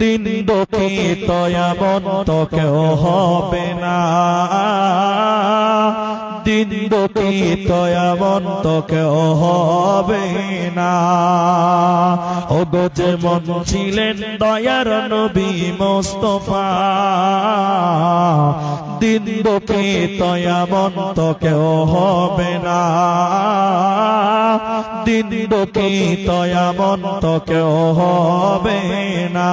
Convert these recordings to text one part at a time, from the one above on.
দিন দুঃখিত এমন তো কেউ হবে না। দিন দুঃখিত এমন তো কেউ হবে না। ও গো যেমন ছিলেন দয়ার নবী মোস্তফা, দিন দুঃখিত এমন তো কেউ হবে না। দিন দুঃখিত এমন তো কেউ হবে না।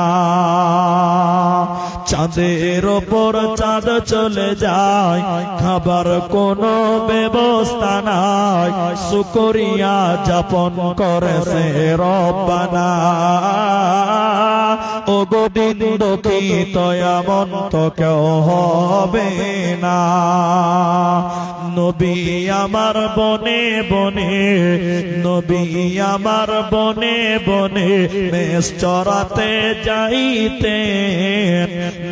চাঁদের ওপর চাঁদ চলে যায়, খাবার কোনো ব্যবস্থা নাই। শুকরিয়া যাপন করে সে রব্বানা। ও গো দিন দুঃখিত তো কেউ হবে না। নবী আমার বনে বনে, নবী আমার বনে বনে, মেষ চরাতে যাইতে,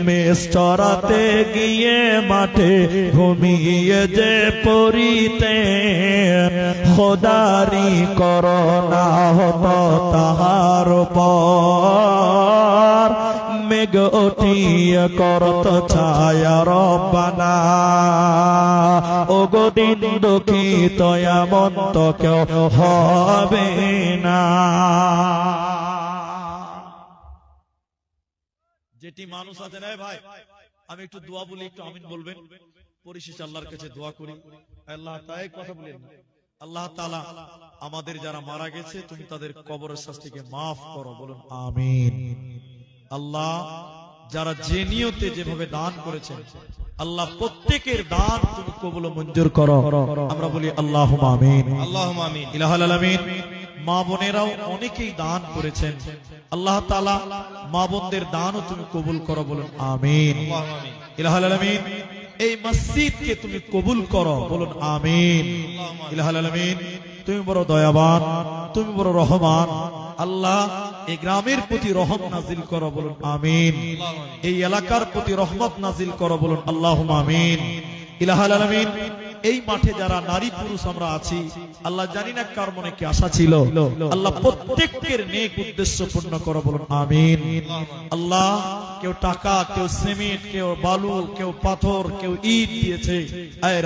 মেষ চরাতে গিয়ে মাঠে ঘুমিয়ে যে পড়িতে। খোদারি করোনা হতো তাহার পর মেঘ উঠিয়ে করত ছায়া রব্বানা। ও গো দিন দুঃখিত, এমন তো কেউ হবে না। যেটি মানুষ আছে না ভাই, আমি একটু দোয়া বলি, একটু আমিন বলবেন। পরিশেষে আল্লাহর কাছে দোয়া করি। আল্লাহ তাই কথা বলেন। আল্লাহ তাআলা আমাদের যারা মারা গেছে, তুমি তাদের কবরের শাস্তিকে মাফ করো, বলুন আমিন। আল্লাহ যারা যে নিয়তে যেভাবে দান করেছেন আল্লাহ প্রত্যেকের দান তুমি কবুল মঞ্জুর করো। আমরা বলি আল্লাহ আমিন। আল্লাহুম্মা আমিন। ইলাহাল আলামিন মা বোনেরাও অনেকেই দান করেছেন। আল্লাহ তাআলা মা বোনদের দানও তুমি কবুল করো বলুন আমিন। ইলাহাল আলামিন এই মসজিদকে তুমি কবুল করো বলুন আমিন। ইলাহাল আলামিন তুমি বড় দয়াবান তুমি বড় রহমান। আল্লাহ এই গ্রামের প্রতি রহম নাজিল করো বলুন, আমিন। এই এলাকার প্রতি রহমত নাজিল করো বলুন আল্লাহ আমিন। ইলাহাল আলামিন, এই মাঠে যারা নারী পুরুষ আমরা আছি, আল্লাহ জানি না কার মনে কি আশা ছিল। আল্লাহ প্রত্যেকের নেক উদ্দেশ্য পূর্ণ করো বলুন, আমিন। আল্লাহ কেউ টাকা, কেউ সিমেন্ট, কেউ বালু, কেউ পাথর, কেউ ইট দিয়েছে। আয়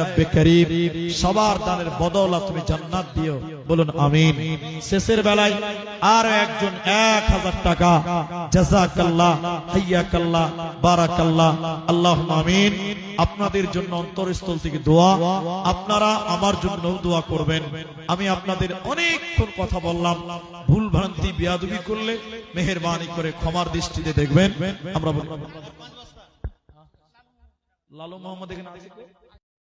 সবার দানের বদলা তুমি জান্নাত দিও, বলুন, আমিন। শেষের বেলায় আর একজন এক হাজার টাকা। জাজাকাল্লাহ, হাইয়াকাল্লাহ, বারাকাল্লাহ। আল্লাহ আমিন। আপনাদের জন্য অন্তরস্থল থেকে দোয়া। আপনারা আমার জন্য দোয়া করবেন। আমি আপনাদের অনেকক্ষণ কথা বললাম। ভুল ভ্রান্তি, বিয়াদবি করলে মেহেরবানি করে ক্ষমার দৃষ্টিতে দেখবেন। আমরা লালু মোহাম্মদ এখানে?